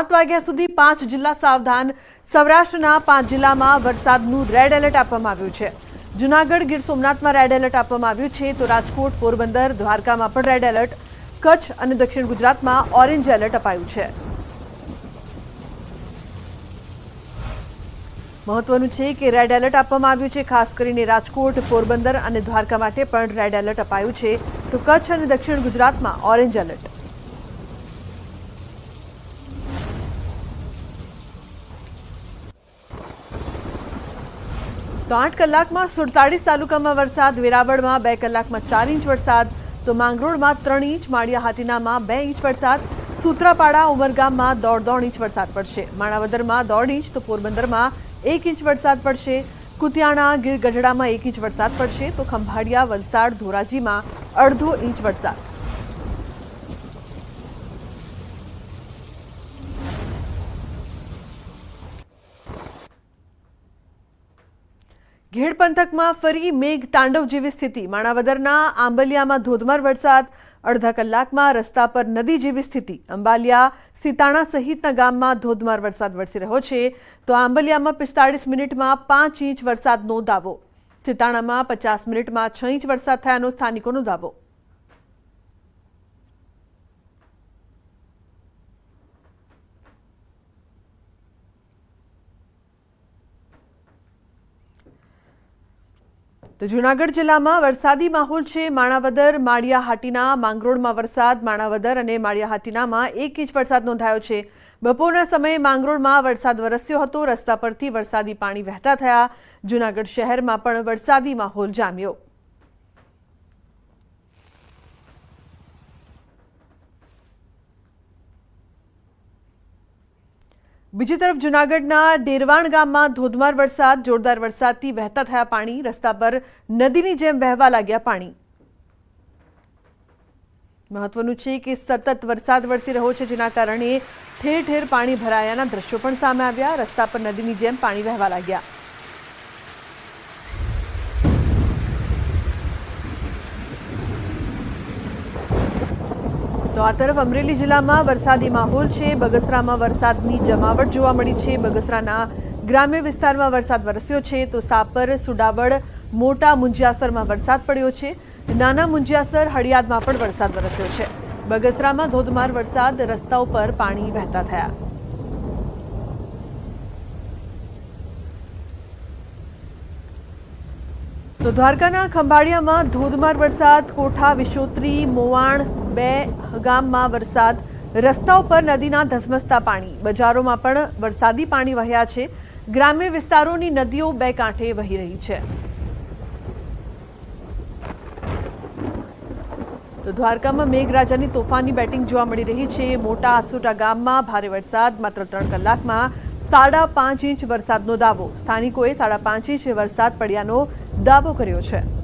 સાત વાગ્યા સુધી પાંચ જિલ્લા સાવધાન. સૌરાષ્ટ્રના પાંચ જિલ્લામાં વરસાદનું રેડ એલર્ટ આપવામાં આવ્યું છે. જુનાગઢ ગીર સોમનાથમાં રેડ એલર્ટ આપવામાં આવ્યું છે તો રાજકોટ, પોરબંદર, દ્વારકામાં પણ રેડ એલર્ટ કચ્છ અને દક્ષિણ ગુજરાતમાં ઓરેન્જ એલર્ટ અપાયું છે. મહત્વનું છે કે રેડ એલર્ટ આપવામાં આવ્યું છે, ખાસ કરીને રાજકોટ, પોરબંદર અને દ્વારકા માટે પણ રેડ એલર્ટ અપાયું છે. તો કચ્છ અને દક્ષિણ ગુજરાતમાં ઓરેન્જ એલર્ટ તો આઠ કલાકમાં સુડતાળીસ તાલુકામાં વરસાદ, વેરાવળમાં બે કલાકમાં ચાર ઇંચ વરસાદ, તો માંગરોળમાં ત્રણ ઇંચ માળિયા હાટીનામાં બે ઇંચ વરસાદ, સૂત્રાપાડા, ઉમરગામમાં દોઢ દોઢ ઇંચ વરસાદ પડશે. માણાવદરમાં દોઢ ઇંચ, તો પોરબંદરમાં એક ઇંચ વરસાદ પડશે. કુતિયાણા, ગીર ગઢડામાં એક ઇંચ વરસાદ પડશે, તો ખંભાળિયા, વલસાડ, ધોરાજીમાં અડધો ઇંચ વરસાદ. ઘેડ પંથકમાં ફરી મેઘ તાંડવ જેવી સ્થિતિ. માણાવદરના આંબલિયામાં ધોધમાર વરસાદ. અડધા કલાકમાં રસ્તા પર નદી જેવી સ્થિતિ. અંબાલિયા સીતાણા સહિતના ગામમાં ધોધમાર વરસાદ વરસી રહ્યો છે. તો આંબલિયામાં પિસ્તાળીસ મિનિટમાં પાંચ ઇંચ વરસાદનો દાવો. સીતાણામાં પચાસ મિનિટમાં છ ઇંચ વરસાદ થયાનો સ્થાનિકોનો દાવો. તો જૂનાગઢ જિલ્લામાં વરસાદી માહોલ છે. માણાવદર માળિયા હાટીના માંગરોળમાં વરસાદ, માણાવદર અને માળિયાહાટીનામાં એક ઇંચ વરસાદ નોંધાયો છે. બપોરના સમયે માંગરોળમાં વરસાદ વરસ્યો હતો. રસ્તા પરથી વરસાદી પાણી વહેતા થયા. જૂનાગઢ શહેરમાં પણ વરસાદી માહોલ જામ્યો. બીજી તરફ જૂનાગઢના ડેરવાણ ગામમાં ધોધમાર વરસાદ, જોરદાર વરસાદથી વહેતા થયા પાણી, રસ્તા પર નદીની જેમ વહેવા લાગ્યા પાણી. મહત્વનું છે કે સતત વરસાદ વરસી રહ્યો છે, જેના કારણે ઠેર ઠેર પાણી ભરાયાના દ્રશ્યો પણ સામે આવ્યા. રસ્તા પર નદીની જેમ પાણી વહેવા લાગ્યા. તો આ તરફ અમરેલી જિલ્લામાં વરસાદી માહોલ છે. બગસરામાં વરસાદની જમાવટ જોવા મળી છે. બગસરાના ગ્રામ્ય વિસ્તારમાં વરસાદ વરસ્યો છે. તો સાપર, સુડાવડ, મોટા મુંજિયાસરમાં વરસાદ પડ્યો છે. નાના મુંજિયાસર હળિયાદમાં પણ વરસાદ વરસ્યો છે. બગસરામાં ધોધમાર વરસાદ, રસ્તાઓ પર પાણી વહેતા થયા. તો દ્વારકાના ખંભાળિયામાં ધોધમાર વરસાદ, કોઠા, વિશોત્રી, મોવાણ બે ગામમાં વરસાદ. રસ્તાઓ પર નદીના ધસમસતા પાણી. બજારોમાં પણ વરસાદી પાણી વહ્યા છે. ગ્રામ્ય વિસ્તારોની નદીઓ બે કાંઠે વહી રહી છે. તો દ્વારકામાં મેઘરાજાની તોફાની બેટિંગ જોવા મળી રહી છે. મોટા આસુટા ગામમાં ભારે વરસાદ, માત્ર ત્રણ કલાકમાં સાડા પાંચ ઇંચ વરસાદનો દાવો. સ્થાનિકોએ સાડા પાંચ ઇંચ વરસાદ પડ્યાનો દાવો કર્યો છે.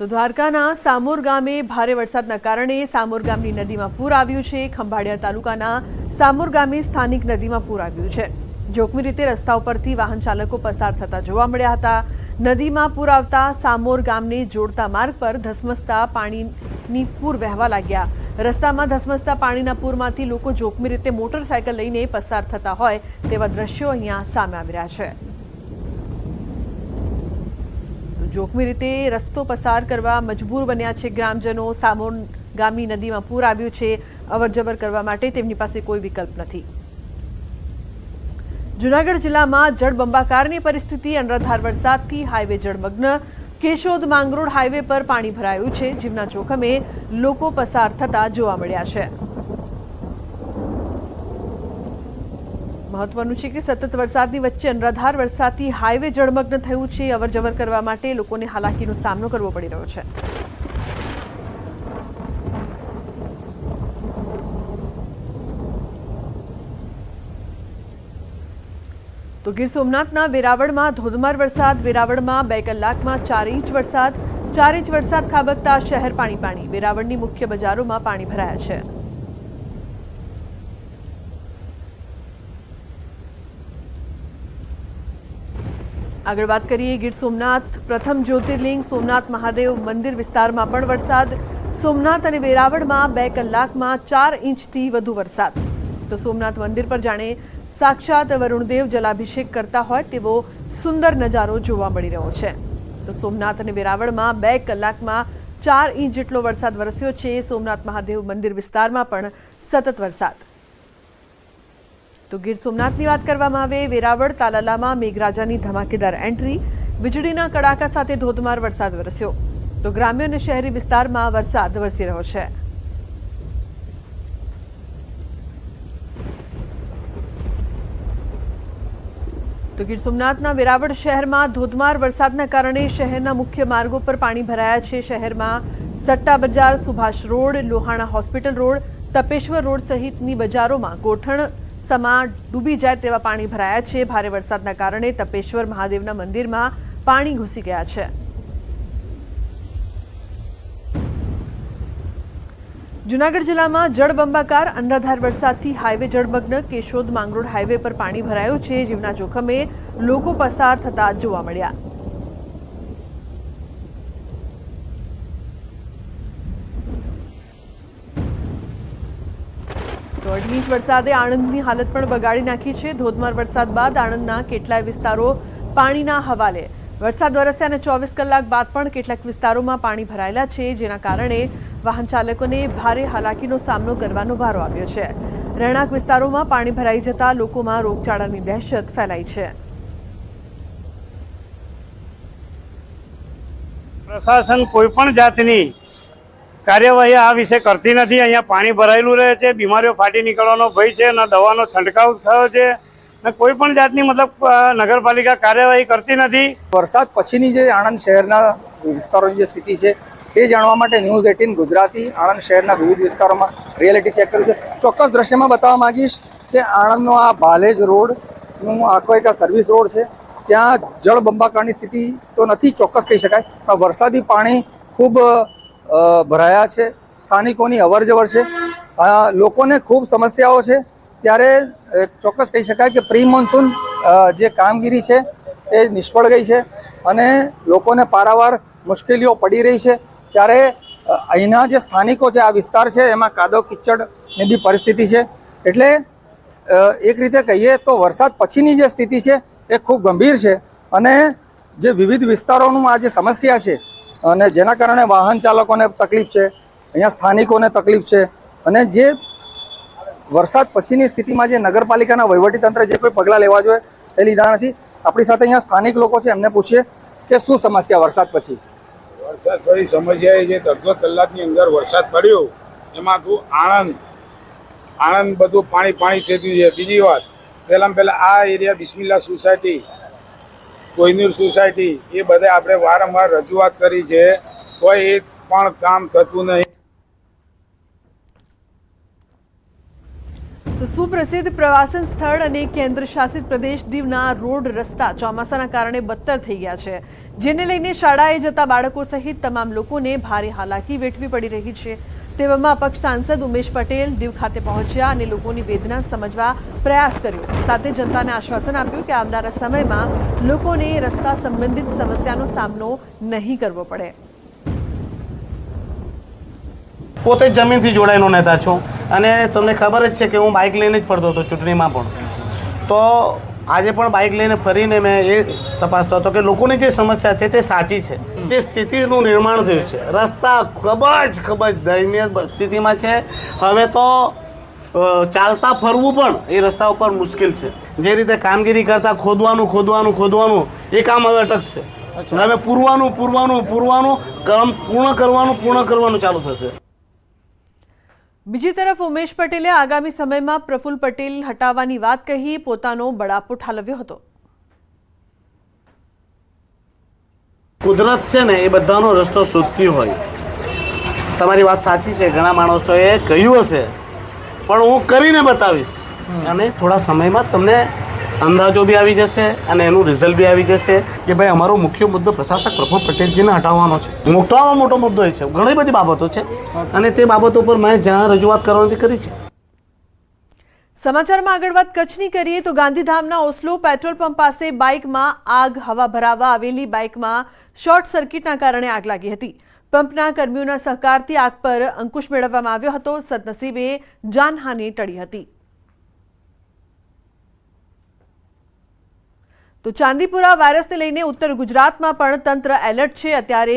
તો દ્વારકાના સામોર ગામે ભારે વરસાદના કારણે સામોર ગામની નદીમાં પૂર આવ્યું છે. ખંભાળિયા તાલુકાના સામોર ગામે સ્થાનિક નદીમાં પૂર આવ્યું છે. જોખમી રીતે રસ્તા ઉપરથી વાહન ચાલકો પસાર થતા જોવા મળ્યા હતા. નદીમાં પૂર આવતા સામોર ગામને જોડતા માર્ગ પર ધસમસતા પાણીની પૂર વહેવા લાગ્યા. રસ્તામાં ધસમસતા પાણીના પૂરમાંથી લોકો જોખમી રીતે મોટરસાયકલ લઈને પસાર થતા હોય તેવા દ્રશ્યો અહીંયા સામે આવી રહ્યા છે. જોખમી રીતે રસ્તો પસાર કરવા મજબૂર બન્યા છે ગ્રામજનો. સામોન ગામની નદીમાં પૂર આવ્યું છે. અવરજવર કરવા માટે તેમની પાસે કોઈ વિકલ્પ નથી. જુનાગઢ જિલ્લામાં જળબંબાકારની પરિસ્થિતિ, અનરાધાર વરસાદથી હાઈવે જળમગ્ન. કેશોદ માંગરોળ હાઈવે પર પાણી ભરાયું છે જીવના જોખમે લોકો પસાર થતા જોવા મળ્યા છે. મહત્વનું છે કે સતત વરસાદની વચ્ચે અનરાધાર વરસાદથી હાઈવે જળમગ્ન થયું છે. અવરજવર કરવા માટે લોકોને હાલાકીનો સામનો કરવો પડી રહ્યો છે. તો ગીર સોમનાથના વેરાવળમાં ધોધમાર વરસાદ. વેરાવળમાં બે કલાકમાં ચાર ઇંચ વરસાદ. ચાર ઇંચ વરસાદ ખાબકતા શહેર પાણી પાણી. વેરાવળની મુખ્ય બજારોમાં પાણી ભરાયા છે. આગળ વાત કરીએ, ગીર સોમનાથ પ્રથમ જ્યોતિર્લિંગ, સોમનાથ મહાદેવ મંદિર વિસ્તારમાં પણ વરસાદ. સોમનાથ અને વેરાવળમાં બે કલાકમાં ચાર ઇંચથી વધુ વરસાદ. તો સોમનાથ મંદિર પર જાણે સાક્ષાત વરુણદેવ જલાભિષેક કરતા હોય તેવો સુંદર નજારો જોવા મળી રહ્યો છે. તો સોમનાથ અને વેરાવળમાં બે કલાકમાં ચાર ઇંચ જેટલો વરસાદ વરસ્યો છે. સોમનાથ મહાદેવ મંદિર વિસ્તારમાં પણ સતત વરસાદ. તો ગીર સોમનાથની વાત કરવામાં આવે, વેરાવળ તાલાલામાં મેઘરાજાની ધમાકેદાર એન્ટ્રી, વીજળીના કડાકા સાથે ધોધમાર વરસાદ વરસ્યો. તો ગ્રામ્ય અને શહેરી વિસ્તારમાં વરસાદ વરસી રહ્યો છે. તો ગીર સોમનાથના વેરાવળ શહેરમાં ધોધમાર વરસાદના કારણે શહેરના મુખ્ય માર્ગો પર પાણી ભરાયા છે. શહેરમાં Satta Bazar, Subhash road, Lohana hospital road, Tapeshwar road સહિતની બજારોમાં ગોઠણ સમા ડૂબી જાય તેવા પાણી ભરાયા છે. ભારે વરસાદના કારણે તપેશ્વર મહાદેવના મંદિરમાં પાણી ઘૂસી ગયા છે. જુનાગઢ જિલ્લામાં જળબંબાકાર અનરાધાર વરસાદથી હાઈવે જળમગ્ન કેશોદ માંગરોળ હાઈવે પર પાણી ભરાયું છે. જીવના જોખમે લોકો પસાર થતા જોવા મળ્યા. તો વરસાદે આણંદની હાલત પણ બગાડી નાખી છે. ધોધમાર વરસાદ બાદ આણંદના કેટલાય વિસ્તારો પાણીના હવાલે. વરસાદ વરસ્યા અને ચોવીસ કલાક બાદ પણ કેટલાક વિસ્તારોમાં પાણી ભરાયેલા છે, જેના કારણે વાહન ચાલકોને ભારે હાલાકીનો સામનો કરવાનો વારો આવ્યો છે. રહેણાંક વિસ્તારોમાં પાણી ભરાઈ જતા લોકોમાં રોગચાળાની દહેશત ફેલાઈ છે. પ્રશાસન કોઈ પણ જાતની કાર્યવાહી આ વિશે કરતી નથી. અહીંયા પાણી ભરાયેલું રહે છે, બીમારીઓ ફાટી નીકળવાનો ભય છે, ન દવાનો છંટકાવ થયો છે, ને કોઈ પણ જાતની મતલબ નગરપાલિકા કાર્યવાહી કરતી નથી. વરસાદ પછીની જે આણંદ શહેરના વિસ્તારોની જે સ્થિતિ છે, એ જાણવા માટે ન્યૂઝ એટીન ગુજરાતી, આણંદ શહેરના વિવિધ વિસ્તારોમાં રિયાલિટી ચેક કર્યું છે. ચોક્કસ દ્રશ્યમાં બતાવવા માંગીશ કે આણંદનો આ ભાલેજ રોડનું આખો એક સર્વિસ રોડ છે. ત્યાં જળ બંબાકારની સ્થિતિ તો નથી, ચોક્કસ કહી શકાય, પણ વરસાદી પાણી ખૂબ ભરાયા છે. સ્થાનિકોની અવર જવર છે લોકોને ખૂબ સમસ્યાઓ છે. ત્યારે ચોક્કસ કહી શકાય કે પ્રી મોન્સૂન જે કામગીરી છે એ નિષ્ફળ ગઈ છે અને લોકોને પારાવાર મુશ્કેલીઓ પડી રહી છે. ત્યારે અહીંના જે સ્થાનિકો છે, આ વિસ્તાર છે, એમાં કાદવ, કિચડની બી પરિસ્થિતિ છે. એટલે એક રીતે કહીએ તો વરસાદ પછીની જે સ્થિતિ છે એ ખૂબ ગંભીર છે. અને જે વિવિધ વિસ્તારોનું આ જે સમસ્યા છે અને જેના કારણે વાહન ચાલકોને તકલીફ છે, અહીંયા સ્થાનિકોને તકલીફ છે, અને જે વરસાદ પછીની સ્થિતિમાં જે નગરપાલિકાના વહીવટીતંત્ર જે કોઈ પગલાં લેવા જોઈએ એ લીધા નથી. આપણી સાથે અહીંયા સ્થાનિક લોકો છે, એમને પૂછીએ કે શું સમસ્યા વરસાદ પછી? વરસાદ પછી સમસ્યા જે અડધો કલાકની અંદર વરસાદ પડ્યો, એમાં તું આણંદ આણંદ બધું પાણી પાણી થઈ ગયું છે. બીજી વાત પહેલાં પહેલાં આ area Bismillah society Kohinoor society, એ બધે આપણે વારંવાર રજૂઆત કરી છે. કોઈ એક પણ કામ થતું નહીં. તો સુપ્રસિદ્ધ પ્રવાસન સ્થળ અને કેન્દ્ર શાસિત પ્રદેશ દીવના રોડ રસ્તા ચોમાસાના કારણે બદતર થઈ ગયા છે. જેને લઈને શાળાએ જતા બાળકો સહિત તમામ લોકોને ભારે હાલાકી વેઠવી પડી રહી છે. તેવામાં અપક્ષ સાંસદ ઉમેશ પટેલ દીવ ખાતે પહોંચ્યા અને લોકોની વેદના સમજવા પ્રયાસ કર્યો. સાથે જનતાને આશ્વાસન આપ્યું કે આવનારા સમયમાં લોકોને રસ્તા સંબંધિત સમસ્યાનો સામનો નહીં કરવો પડે. પોતે જમીનથી જોડાયેલો નેતા છું. અને તમને ખબર જ છે કે હું બાઇક લઈને જ ફરતો હતો ચૂંટણીમાં પણ. તો આજે પણ બાઇક લઈને ફરીને મેં એ તપાસતો હતો કે લોકોની જે સમસ્યા છે તે સાચી છે. જે સ્થિતિનું નિર્માણ થયું છે. રસ્તા ખૂબ જ ખૂબ જ દયનીય સ્થિતિમાં છે. હવે તો ચાલતા ફરવું પણ એ રસ્તા ઉપર મુશ્કેલ છે. જે રીતે કામગીરી કરતા ખોદવાનું ખોદવાનું ખોદવાનું એ કામ હવે અટકશે. હવે પૂરવાનું પૂરવાનું પૂરવાનું કામ પૂર્ણ કરવાનું પૂર્ણ કરવાનું ચાલુ થશે. બીજી તરફ ઉમેશ પટેલે આગામી સમયમાં પ્રફુલ્લ પટેલ હટાવવાની વાત કહી પોતાનો બળાપો ઠાલવ્યો હતો. કુદરત છે ને એ બધાનો રસ્તો શોધતી હોય. તમારી વાત સાચી છે ઘણા માણસોએ કહ્યું હશે. પણ હું કરીને બતાવીશ. અને થોડા સમયમાં તમને અંદાજો બી આવી જશે અને એનું રિઝલ્ટ બી આવી જશે. કે ભાઈ અમારો મુખ્ય મુદ્દો પ્રશાસક પ્રફુલ પટેલજીને હટાવવાનો છે. મોટામાં મોટો મુદ્દો એ છે. ઘણી બધી બાબતો છે. અને તે બાબતો પર મેં જ્યાં રજૂઆત કરવાની કરી છે. સમાચારમાં આગળ વાત કચ્છની કરીએ તો ગાંધીધામના ઓસ્લો પેટ્રોલ પંપ પાસે બાઇકમાં આગ હવા ભરાવા આવેલી બાઇકમાં શોર્ટ સર્કિટના કારણે આગ લાગી હતી. પંપના કર્મીઓના સહકારથી આગ પર અંકુશ મેળવવામાં આવ્યો હતો. સદનસીબે જાનહાનિ ટળી હતી. તો ચાંદીપુરા વાયરસને લઈને ઉત્તર ગુજરાતમાં પણ તંત્ર એલર્ટ છે. અત્યારે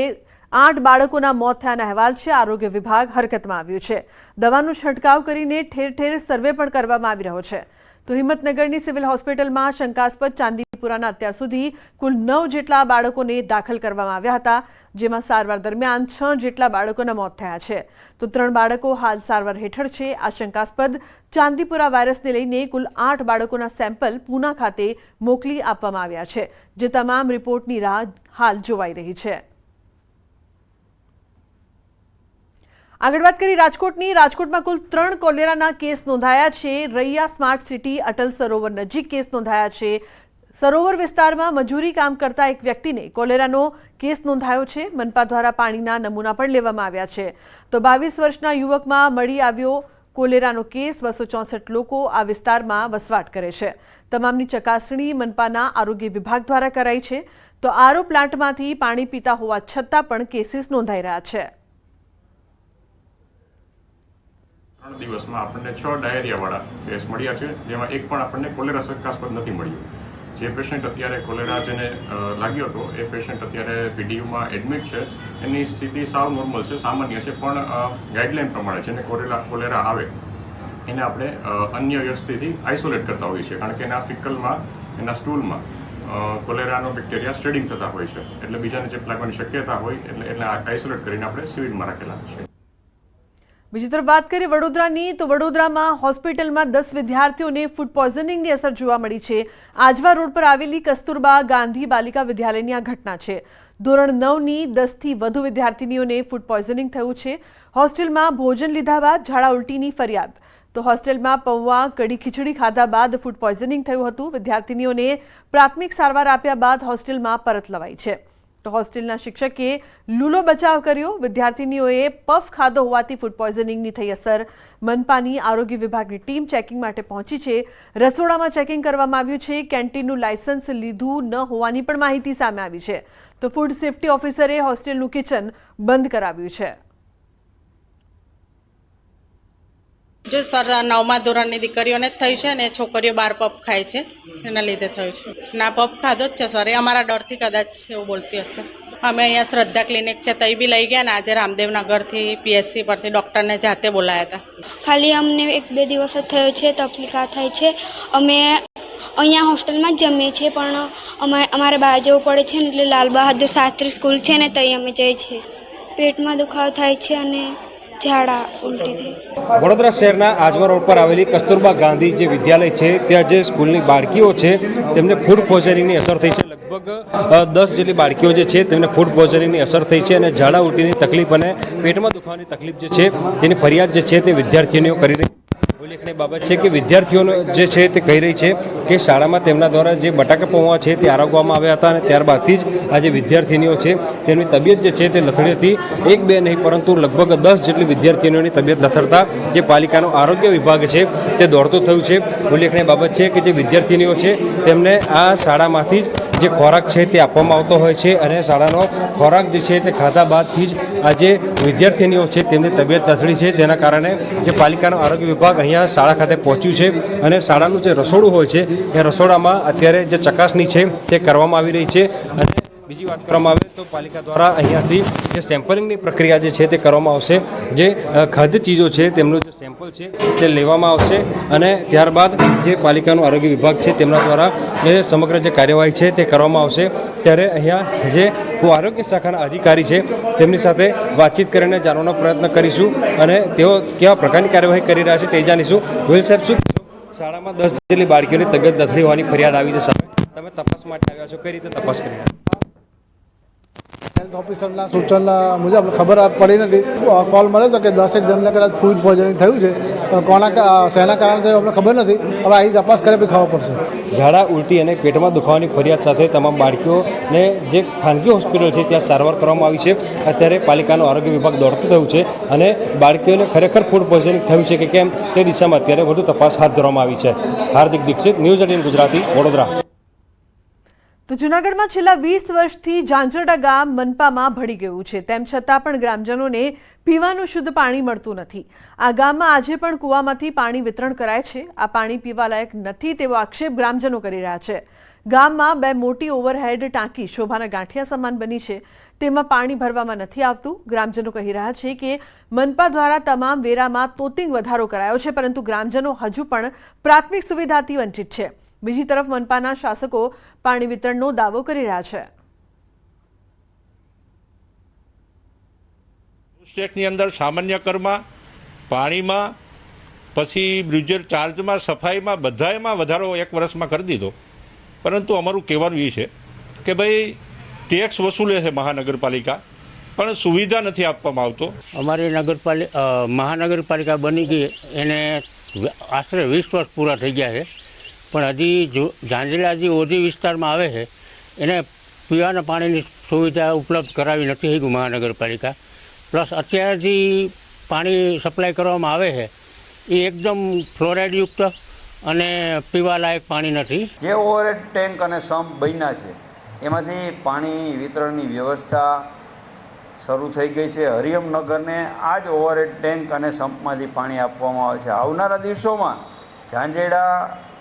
આઠ બાળકોના મોત થયાના અહેવાલ છે. આરોગ્ય વિભાગ હરકતમાં આવ્યું છે. દવાનો છંટકાવ કરીને ઠેર ઠેર સર્વે પણ કરવામાં આવી રહ્યો છે. તો હિંમતનગરની સિવિલ હોસ્પિટલમાં શંકાસ્પદ ચાંદીપુરાના અત્યાર સુધી કુલ નવ જેટલા બાળકોને દાખલ કરવામાં આવ્યા હતા, જેમાં સારવાર દરમિયાન છ જેટલા બાળકોના મોત થયા છે. તો ત્રણ બાળકો હાલ સારવાર હેઠળ છે. આ શંકાસ્પદ ચાંદીપુરા વાયરસને લઈને કુલ આઠ બાળકોના સેમ્પલ પૂના ખાતે મોકલી આપવામાં આવ્યા છે, જે તમામ રિપોર્ટની રાહ હાલ જોવાઈ રહી છે. આગળ વાત કરી રાજકોટની. રાજકોટમાં કુલ ત્રણ કોલેરાના કેસ નોંધાયા છે. રૈયા સ્માર્ટ સિટી અટલ સરોવર નજીક કેસ નોંધાયા છે. સરોવર વિસ્તારમાં મજૂરી કામ કરતા એક વ્યક્તિને કોલેરાનો કેસ નોંધાયો છે. મનપા દ્વારા પાણીના નમૂના પણ લેવામાં આવ્યા છે. તો બાવીસ વર્ષના યુવકમાં મળી આવ્યો કોલેરાનો કેસ. બસો ચોસઠ લોકો આ વિસ્તારમાં વસવાટ કરે છે. તમામની ચકાસણી મનપાના આરોગ્ય વિભાગ દ્વારા કરાઈ છે. તો આરો પ્લાન્ટમાંથી પાણી પીતા હોવા છતાં પણ કેસીસ નોંધાઈ રહ્યા છે. ત્રણ દિવસમાં આપણને છ ડાયરિયાવાળા કેસ મળ્યા છે, જેમાં એક પણ આપણને કોલેરા શંકાસ્પદ નથી મળ્યું. જે પેશન્ટ અત્યારે કોલેરા જેને લાગ્યો હતો, એ પેશન્ટ અત્યારે પીડીયુમાં એડમિટ છે. એની સ્થિતિ સાવ નોર્મલ છે, સામાન્ય છે, પણ ગાઈડલાઇન પ્રમાણે જેને કોલેરા કોલેરા આવે, એને આપણે અન્ય વ્યવસ્થિતથી આઇસોલેટ કરતા હોઈએ છીએ. કારણ કે એના ફિકલમાં, એના સ્ટૂલમાં કોલેરાનો બેક્ટેરિયા સ્ટ્રેડિંગ થતા હોય છે. એટલે બીજાને ચેપ લાગવાની શક્યતા હોય, એટલે એટલે આઇસોલેટ કરીને આપણે સિવિલમાં રાખેલા છે. બીજી તરફ વાત કરીએ વડોદરાની, તો વડોદરામાં હોસ્પિટલમાં દસ વિદ્યાર્થીઓને ફૂડ પોઈઝનિંગની અસર જોવા મળી છે. આજવા રોડ પર આવેલી કસ્તુરબા ગાંધી બાલિકા વિદ્યાલયની આ ઘટના છે. ધોરણ નવની દસથી વધુ વિદ્યાર્થીનીઓને ફૂડ પોઈઝનિંગ થયું છે. હોસ્ટેલમાં ભોજન લીધા બાદ ઝાડા ઉલટીની ફરિયાદ. તો હોસ્ટેલમાં પૌવા, કઢી ખીચડી ખાધા બાદ ફૂડ પોઈઝનિંગ થયું હતું. વિદ્યાર્થીનીઓને પ્રાથમિક સારવાર આપ્યા બાદ હોસ્ટેલમાં પરત લવાઈ છે. તો હોસ્ટેલના શિક્ષકે લૂલો બચાવ કર્યો. વિદ્યાર્થીનીઓએ પફ ખાધો હોવાથી ફૂડ પોઈઝનિંગની થઈ અસર. મનપાની આરોગ્ય વિભાગની ટીમ ચેકિંગ માટે પહોંચી છે. રસોડામાં ચેકિંગ કરવામાં આવ્યું છે. કેન્ટીનનું લાયસન્સ લીધું ન હોવાની પણ માહિતી સામે આવી છે. તો ફૂડ સેફ્ટી ઓફિસરે હોસ્ટેલનું કિચન બંધ કરાવ્યું છે. જો સર નવમા ધોરણની દીકરીઓને જ થયું છે ને છોકરીઓ બાર પપ ખાય છે, એના લીધે થયું છે. ના પપ ખાધો જ છે, સર. એ અમારા ડરથી કદાચ એવું બોલતી હશે. અમે અહીંયા શ્રદ્ધા ક્લિનિક છે, તઈ બી લઈ ગયા ને આજે રામદેવનગરથી પીએસસી પરથી ડૉક્ટરને જાતે બોલાયા હતા. ખાલી અમને એક બે દિવસ જ થયો છે, તકલીફ થાય છે. અમે અહીંયા હોસ્ટેલમાં જ જમીએ છીએ, પણ અમે અમારે બહાર જવું પડે છે ને એટલે લાલ બહાદુર શાસ્ત્રી સ્કૂલ છે ને તઈ અમે જઈએ છીએ. પેટમાં દુખાવો થાય છે અને ઝાડા ઉલટી વડોદરા શહેરના આજવા રોડ પર આવેલી કસ્તુરબા ગાંધી જે વિદ્યાલય છે, ત્યાં જે સ્કૂલની બાળકીઓ છે, તેમને ફૂડ પોઈઝનિંગની અસર થઈ છે. લગભગ દસ જેટલી બાળકીઓ જે છે, તેમને ફૂડ પોઈઝનિંગની અસર થઈ છે અને ઝાડા ઉલટીની તકલીફ અને પેટમાં દુખવાની તકલીફ જે છે, તેની ફરિયાદ જે છે તે વિદ્યાર્થીઓને કરી રહી ઉલ્લેખનીય બાબત છે કે વિદ્યાર્થીઓનો જે છે તે કહી રહી છે કે શાળામાં તેમના દ્વારા જે બટાકા પૌવા છે તે આરોગવામાં આવ્યા હતા અને ત્યારબાદથી જ આ જે વિદ્યાર્થીનીઓ છે તેમની તબિયત જે છે તે લથડી હતી. એક બે નહીં, પરંતુ લગભગ દસ જેટલી વિદ્યાર્થીનીઓની તબિયત લથડતા જે પાલિકાનો આરોગ્ય વિભાગ છે તે દોડતું થયું છે. ઉલ્લેખનીય બાબત છે કે જે વિદ્યાર્થીનીઓ છે તેમને આ શાળામાંથી જ જે ખોરાક છે તે આપવામાં આવતો હોય છે અને શાળાનો ખોરાક જે છે તે ખાધા બાદથી જ આ જે વિદ્યાર્થીનીઓ છે, તેમની તબિયત તસડી છે, તેના કારણે જે પાલિકાનો આરોગ્ય વિભાગ અહીંયા શાળા ખાતે પહોંચ્યું છે અને શાળાનું જે રસોડું હોય છે, એ રસોડામાં અત્યારે જે ચકાસણી છે, તે કરવામાં આવી રહી છે અને બીજી વાત કરવામાં આવે તો પાલિકા દ્વારા અહીંયાથી જે સેમ્પલિંગની પ્રક્રિયા જે છે તે કરવામાં આવશે, જે ખાદ્ય ચીજો છે તેમનું જે સેમ્પલ છે તે લેવામાં આવશે અને ત્યારબાદ જે પાલિકાનો આરોગ્ય વિભાગ છે તેમના દ્વારા એ સમગ્ર જે કાર્યવાહી છે તે કરવામાં આવશે. ત્યારે અહીંયા જે આરોગ્ય શાખાના અધિકારી છે તેમની સાથે વાતચીત કરીને જાણવાનો પ્રયત્ન કરીશું અને તેઓ કેવા પ્રકારની કાર્યવાહી કરી રહ્યા છે તે જાણીશું. ગોયલ સાહેબ, શું શાળામાં દસ જેટલી બાળકીઓની તબિયત લથડી હોવાની ફરિયાદ આવી છે સાહેબ. તમે તપાસ માટે આવ્યા છો, કઈ રીતે તપાસ કરી રહ્યા? હેલ્થ ઓફિસરના સૂચન મુજબ ખબર પડી નથી. કોલ મળ્યો હતો કે દસેક જણને કદાચ ફૂડ પોઈઝનિંગ થયું છે. પણ કોના શેના કારણે થયું અમને ખબર નથી. હવે અહીં તપાસ કરે પછી ખબર પડશે. ઝાડા ઉલટી અને પેટમાં દુખાવાની ફરિયાદ સાથે તમામ બાળકીઓને જે ખાનગી હોસ્પિટલ છે ત્યાં સારવાર કરવામાં આવી છે. અત્યારે પાલિકાનું આરોગ્ય વિભાગ દોડતું થયું છે અને બાળકીઓને ખરેખર ફૂડ પોઈઝનિંગ થયું છે કે કેમ તે દિશામાં અત્યારે વધુ તપાસ હાથ ધરવામાં આવી છે. Hardik Dixit, news eighteen Gujarati, Vadodara. તો જૂનાગઢમાં છેલ્લા વીસ વર્ષથી ઝાંઝરડા ગામ મનપામાં ભળી ગયું છે. તેમ છતાં પણ ગ્રામજનોને પીવાનું શુદ્ધ પાણી મળતું નથી. આ ગામમાં આજે પણ કૂવામાંથી પાણી વિતરણ કરાય છે. આ પાણી પીવાલાયક નથી તેવો આક્ષેપ ગ્રામજનો કરી રહ્યા છે. ગામમાં બે મોટી ઓવરહેડ ટાંકી શોભાના ગાંઠિયા સમાન બની છે. તેમાં પાણી ભરવામાં નથી આવતું. ગ્રામજનો કહી રહ્યા છે કે મનપા દ્વારા તમામ વેરામાં તોતિંગ વધારો કરાયો છે, પરંતુ ગ્રામજનો હજુ પણ પ્રાથમિક સુવિધાથી વંચિત છે. બીજી તરફ મનપાના શાસકો પાણી વિતરણનો દાવો કરી રહ્યા છે. સ્ટેટની અંદર સામાન્ય કરમાં પાણીમાં પછી બ્રિજર ચાર્જમાં સફાઈમાં બધામાં વધારો એક વર્ષમાં કરી દીધો. પરંતુ અમારું કહેવાનું એ છે કે ભાઈ ટેક્સ વસૂલે છે મહાનગરપાલિકા પણ સુવિધા નથી આપવામાં આવતો. અમારી નગરપાલિકા મહાનગરપાલિકા બની ગઈ. એને આશરે વીસ વર્ષ પૂરા થઈ ગયા છે. પણ હજી જો ઝાંઝલા જે ઓધી વિસ્તારમાં આવે છે, એને પીવાના પાણીની સુવિધા ઉપલબ્ધ કરાવી નથી મહાનગરપાલિકા. પ્લસ અત્યારે જે પાણી સપ્લાય કરવામાં આવે છે, એ એકદમ ફ્લોરાઇડયુક્ત અને પીવાલાયક પાણી નથી. જે ઓવરહેડ ટેન્ક અને સંપ બન્યા છે, એમાંથી પાણી વિતરણની વ્યવસ્થા શરૂ થઈ ગઈ છે. હરિયમનગરને આ જ ઓવરહેડ ટેન્ક અને સંપમાંથી પાણી આપવામાં આવે છે. આવનારા દિવસોમાં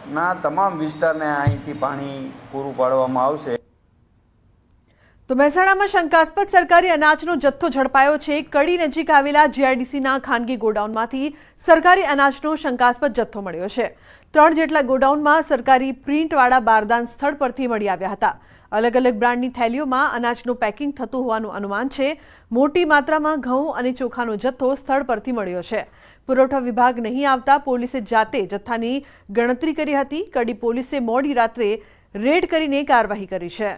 ઝાંઝેડાના તમામ વિસ્તારને અહીંથી પાણી પૂરું પાડવામાં આવશે. તો મહેસાણામાં શંકાસ્પદ સરકારી અનાજનો જથ્થો ઝડપાયો છે. કડી નજીક આવેલા જીઆઈડીસીના ખાનગી ગોડાઉનમાંથી સરકારી અનાજનો શંકાસ્પદ જથ્થો મળ્યો છે. ત્રણ જેટલા ગોડાઉનમાં સરકારી પ્રિન્ટવાળા બારદાન સ્થળ પરથી મળી આવ્યા હતા. અલગ અલગ બ્રાન્ડની થેલીઓમાં અનાજનું પેકિંગ થતું હોવાનું અનુમાન છે. મોટી માત્રામાં ઘઉં અને ચોખાનો જથ્થો સ્થળ પરથી મળ્યો છે. પુરવઠા વિભાગ નહીં આવતા પોલીસે જાતે જથ્થાની ગણતરી કરી હતી. કડી પોલીસે મોડી રાત્રે રેડ કરીને કાર્યવાહી કરી છે.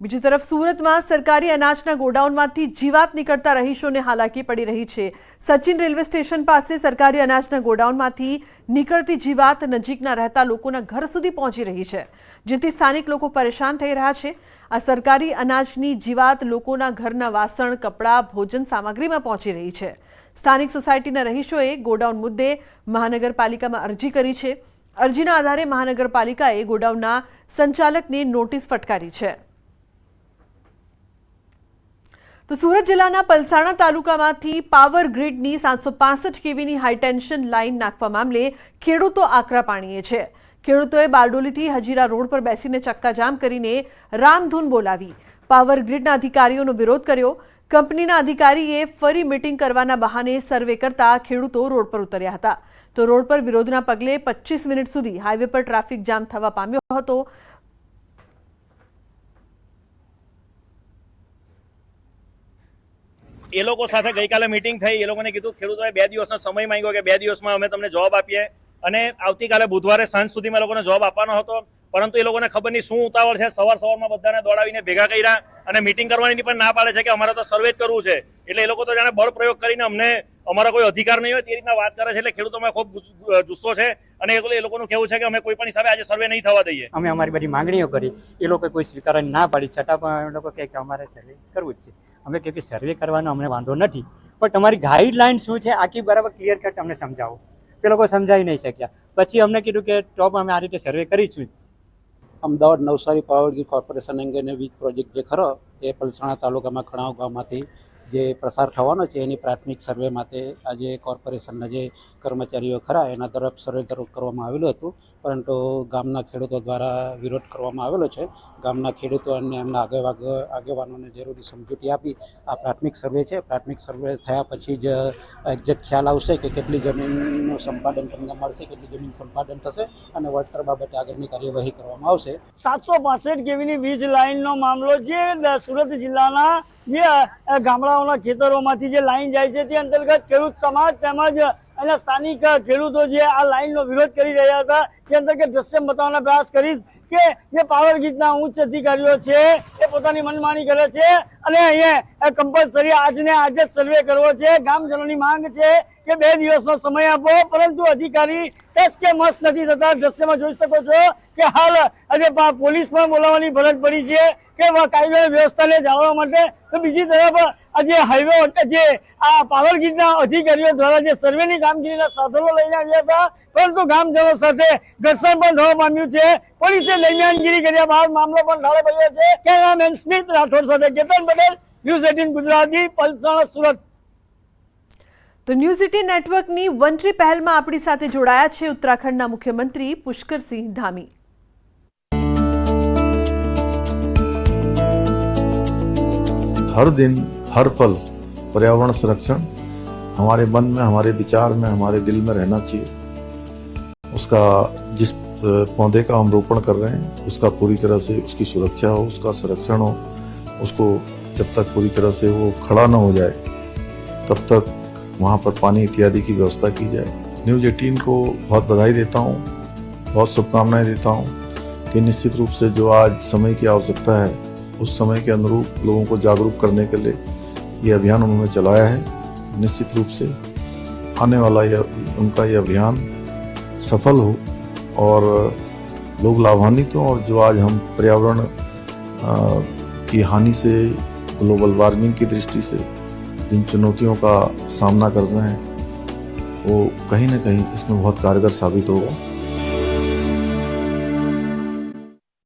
બીજી તરફ સુરતમાં સરકારી અનાજના ગોડાઉનમાંથી જીવાત નીકળતા રહીશોને હાલાકી પડી રહી છે. સચિન રેલવે સ્ટેશન પાસે સરકારી અનાજના ગોડાઉનમાંથી નીકળતી જીવાત નજીકના રહેતા લોકોના ઘર સુધી પહોંચી રહી છે, જેથી સ્થાનિક લોકો પરેશાન થઈ રહ્યા છે. આ સરકારી અનાજની જીવાત લોકોના ઘરના વાસણ, કપડાં, ભોજન સામગ્રીમાં પહોંચી રહી છે. સ્થાનિક સોસાયટીના રહીશોએ ગોડાઉન મુદ્દે મહાનગરપાલિકામાં અરજી કરી છે. અરજીના આધારે મહાનગરપાલિકાએ ગોડાઉનના સંચાલકને નોટિસ ફટકારી છે. તો સુરત જિલ્લાના પલસાણા તાલુકામાંથી પાવર ગ્રીડની સાતસો પાસઠ કેવીની હાઈટેન્શન લાઇન નાખવા મામલે ખેડૂતો આકરા પાણીએ છે. ખેડૂતોએ બારડોલીથી હજીરા રોડ પર બેસીને ચક્કાજામ કરીને રામધૂન બોલાવી. પાવર ગ્રીડના અધિકારીઓનો વિરોધ કર્યો. કંપનીના અધિકારીએ ફરી મીટિંગ કરવાના બહાને સર્વે કરતા ખેડૂતો રોડ પર ઉતર્યા હતા. તો રોડ પર વિરોધના પગલે પચીસ મિનિટ સુધી હાઈવે પર ટ્રાફિક જામ થવા પામ્યો હતો. એ લોકો સાથે ગઈકાલે મિટિંગ થઈ. એ લોકોને કીધું, ખેડૂતોએ બે દિવસનો સમય માંગ્યો કે બે દિવસમાં અમે તમને જવાબ આપીએ. અને આવતીકાલે બુધવારે સાંજ સુધીમાં લોકોને જવાબ આપવાનો હતો, પરંતુ એ લોકોને ખબર નહીં શું ઉતાવળ છે. સવાર સવારમાં બધાને દોડાવીને ભેગા કર્યા અને મિટિંગ કરવાની પણ ના પાડે છે કે અમારે તો સર્વે જ કરવું છે. એટલે એ લોકો તો જાણે બળ પ્રયોગ કરીને અમને, અમારો કોઈ અધિકાર નહીં હોય તે રીતના વાત કરે છે. એટલે ખેડૂતોમાં ખૂબ જુસ્સો છે અને એ લોકોનું કેવું છે કે અમે કોઈ પણ હિસાબે આજે સર્વે નહીં થવા દઈએ. અમે અમારી બધી માંગણીઓ કરી. એ લોકો કોઈ સ્વીકારવાની ના પાડી. છતાં પણ એ લોકો કહે કે અમારે સર્વે કરવું જ છે. અમે કહે કે સર્વે કરવાનો અમને વાંધો નથી. પણ તમારી ગાઈડલાઈન શું છે? આખી બરાબર ક્લિયર કટ અમને સમજાવો. તે લોકો સમજાવી નહીં શક્યા. પછી અમને કીધું કે ટોપ અમે આ રીતે સર્વે કરીશું. Ahmedabad Navsari power grid corporation અંગેનો વીજ પ્રોજેક્ટ જે ખરો, એ પલસાણા તાલુકામાં ખણાવ ગામમાંથી જે પ્રસાર થવાનો છે, એની પ્રાથમિક સર્વે માટે આજે કોર્પોરેશનના જે કર્મચારીઓ ખરા, એના તરફ સર્વે કરવામાં આવેલું હતું. પરંતુ ગામના ખેડૂતો દ્વારા વિરોધ કરવામાં આવેલો છે. ગામના ખેડૂતો અને એમના આગેવાગ આગેવાનોને જરૂરી સમજૂતી આપી આ પ્રાથમિક સર્વે છે. પ્રાથમિક સર્વે થયા પછી જ એક્ઝેક્ટ ખ્યાલ આવશે કે કેટલી જમીનનું સંપાદન તમને મળશે, કેટલી જમીન સંપાદન થશે અને વળતર બાબતે આગળની કાર્યવાહી કરવામાં આવશે. સાતસો પાસઠ કેવીની વીજ લાઇનનો મામલો જે સુરત જિલ્લાના જે ગામડાઓના ખેતરોમાંથી જે લાઈન જાય છે, તે અંતર્ગત ખેડૂત સમાજ તેમજ અને સ્થાનિક ખેડૂતો જે આ લાઈનનો વિરોધ કરી રહ્યા હતા, તે અંતર્ગત દ્રશ્ય બતાવવાનો પ્રયાસ કરીશ. કે જે પાવર ગીતના ઉચ્ચ અધિકારીઓ છે, એ પોતાની મનમાની કરે છે અને અહીંયા કમ્પલસરી આજને આજે જ સર્વે કરવો છે. ગામજનોની માંગ છે કે બે દિવસનો સમય આપો, પરંતુ અધિકારી ટસ કે મસ્ત નથી થતા. દ્રશ્યમાં જોઈ શકો છો કે હાલ આજે પોલીસ પણ બોલાવવાની ફરજ પડી છે કે કાયદો અને વ્યવસ્થાને જાળવવા માટે. તો બીજી તરફ આજે હાઈવે જે આ પાવર ગ્રીડના અધિકારીઓ દ્વારા જે સર્વેની કામગીરીના સાધનો લઈને આવ્યા હતા પરંતુ ગામજનો સાથે ઘર્ષણ પણ થવા પામ્યું છે. પોલીસે દરમિયાનગીરી કર્યા બાદ મામલો પણ ઢાળે પડ્યો છે. કેમેરામેન સ્મિત રાઠોડ સાથે કેતન પટેલ ન્યૂઝ એટીન ગુજરાતી પલસાણા સુરત. તો ન્યૂઝ સિટી નેટવર્કની વંત્રી પહેલમાં આપણી સાથે જોડાયા છે ઉત્તરાખંડના મુખ્યમંત્રી પુષ્કરસિંહ ધામી. હર દિન हर पल पर्यावरण संरक्षण, हमारे मन में, हमारे विचार में, हमारे दिल में रहना चाहिए। उसका जिस पौधे का हम रोपण कर रहे हैं, उसका पूरी तरह से उसकी सुरक्षा हो, उसका संरक्षण हो, उसको जब तक पूरी तरह से वो खड़ा ना हो जाए, तब तक वहाँ पर पानी इत्यादि की व्यवस्था की जाए। न्यूज़ एटीन को बहुत बधाई देता हूँ, बहुत शुभकामनाएँ देता हूँ कि निश्चित रूप से जो आज समय की आवश्यकता है, उस समय के अनुरूप लोगों को जागरूक करने के लिए ये अभियान उन्होंने चलाया है। निश्चित रूप से आने वाला यह, उनका ये अभियान सफल हो और लोग लाभान्वित हों और जो आज हम पर्यावरण की हानि से, ग्लोबल वार्मिंग की दृष्टि से जिन चुनौतियों का सामना कर रहे हैं, वो कहीं ना कहीं इसमें बहुत कारगर साबित होगा।